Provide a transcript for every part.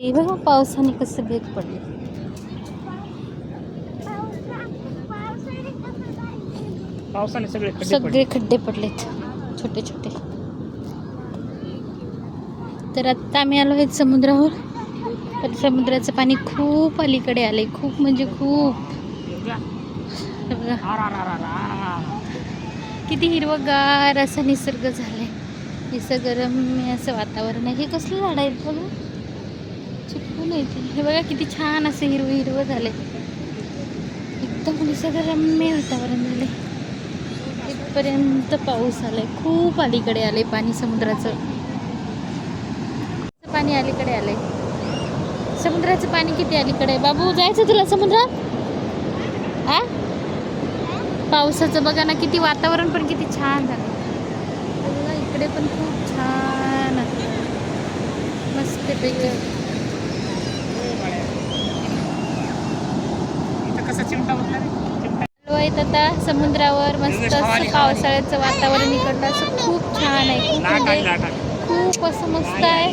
हे बघा पावसाने कसं भेग पडले? पावसाने सगळे खड्डे सगळे खड्डे पडलेत छोटे छोटे. तर आता आम्ही आलो आहेत समुद्रावर. तर समुद्राचं पाणी खूप अलीकडे आले खूप म्हणजे खूप. किती हिरवगार असा निसर्ग झालाय. निसर्गरम्य असं वातावरण आहे. हे कसलं झाड आहेत बघा? चिपकून येते. हे बघा किती छान असं हिरवं हिरवं झालंय एकदम निसर्गरम्य वातावरण झालं. इथपर्यंत पाऊस आलाय. खूप अलीकडे आले पाणी समुद्राचं. पाणी अलीकडे आलंय. समुद्राचं पाणी किती अलीकडे आहे? बाबू जायचं तुला समुद्रात आ? पावसाचं बघा ना किती वातावरण पण किती छान झालं. बघा, इकडे पण खूप छान आहे. मस्तपैकी इथं कसं चिमटा बसला रे चिमटा आलो आहेत आता समुद्रावर मस्त असं पावसाळ्याचं वातावरण इकडलं असं खूप छान आहे. खूप म्हणजे खूप असं मस्त आहे.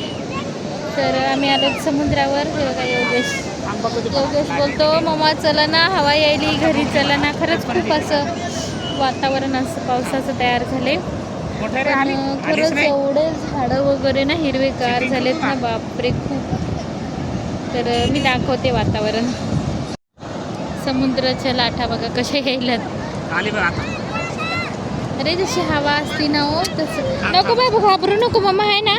तर आम्ही आलो समुद्रावर. हे बघा योगेश. योगेश बोलतो मम्मा चला ना हवा यायली घरी चला ना. खरंच खूप असं वातावरण असं पावसाचं तयार झाले खरंच एवढे झाडं वगैरे ना हिरवेगार झालेत ना बापरे खूप. तर मी दाखवते वातावरण. समुद्राच्या लाटा बघा कशा यायलात आली बघ आता. अरे जशी हवा असती ना हो तसं. नको बाबू घाबरू नको मम्मा आहे ना.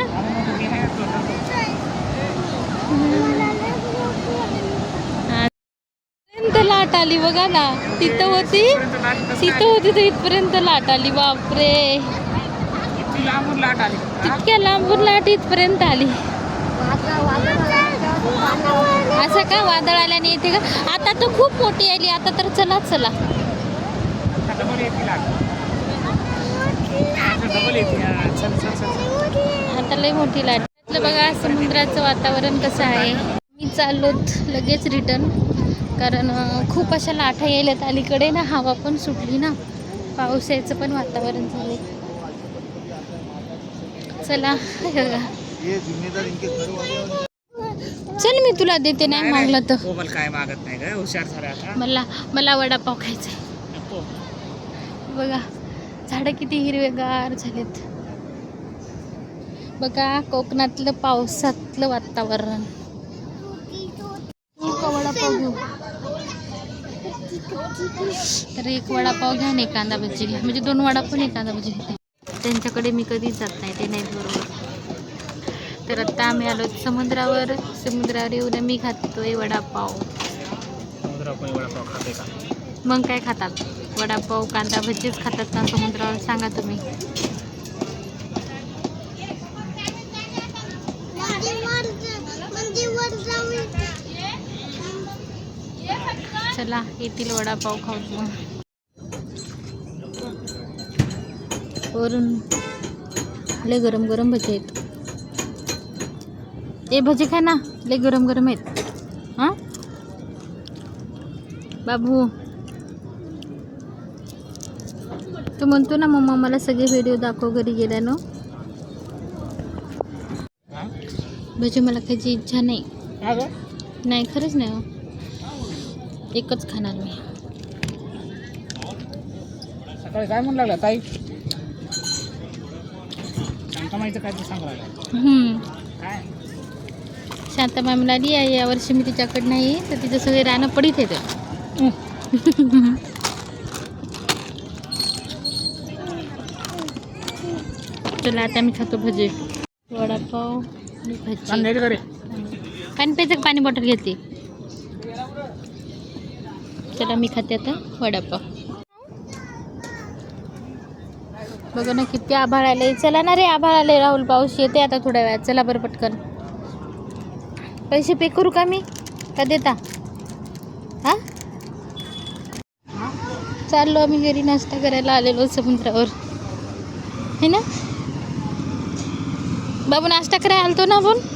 लाट आली बघा ना. तिथं होती. तिथं आली? होती तर इथपर्यंत लाट आली. बापरे. इतकी लांबून लाट आली? तितक्या लांबून लाट इथपर्यंत आली. असं का? वादळ आल्याने येते का? आता तर खूप मोठी आली. आता तर चला चला. आता लई लय मोठी लाट. बघा समुद्राचं वातावरण कसं आहे. मी चाललोत लगेच रिटर्न कारण खूप अशा लाटा यायल्यात अलीकडे ना. हवा पण सुटली ना. पावसाचं पण वातावरण झाले चला. चल मी तुला देते नाही मागलं तर. कोमल काय मागत नाही का हुशार झाला आता. मला मला वडापाव खायचा नको. बघा झाडं किती हिरवेगार झालेत. बघा कोकणातलं पावसातलं वातावरण. का वडापाव घेऊ. तर एक वडापाव घ्या आणि एक कांदा भजी घ्या. म्हणजे दोन वडापाव आणि एक कांदा भजी घ्या. त्यांच्याकडे मी कधीच जात नाही ते नाहीत बरोबर. तर आत्ता आम्ही आलो समुद्रावर. समुद्रावर येऊन मी खातोय वडापाव. मग काय खातात वडापाव कांदा भजीच खातात ना समुद्रावर? सांगा तुम्ही. चला येथील वडापाव खाऊ मग. वरून लय गरम गरम भजी आहेत. ए भजी खा ना. लय गरम गरम आहेत. हां? बाबू. तू म्हणतो ना मम्मा मला सगळे व्हिडिओ दाखव घरी गेल्यानं. हा? भजी मला खायची इच्छा नाही? नाही खरंच नाही हो. एकच खाणार मी. सकाळी काय म्हणू लागला ताई? शांतामाईचं काय सांगू लागला. काय? शांता मॅम म्हणाली "या- यावर्षी मी तिच्याकडे नाही तर तिचं सगळे रानं पडीत येतं चला आता मी खातो भजी. वडापाव भजी. पाणी प्यायचं पाणी बॉटल घेते. चला मी खाते आता वडापाव. बघा ना किती आभाळ आले चला ना रे आभाळ आले राहुल पाऊस येते आता थोड्या वेळात. चला बरं पटकन. पैसे पे करू का मी? का देता? हा? चाललो आम्ही घरी नाश्ता करायला आलेलो समुद्रावर. है ना? बाबू नाश्ता करायला आलतो ना आपण?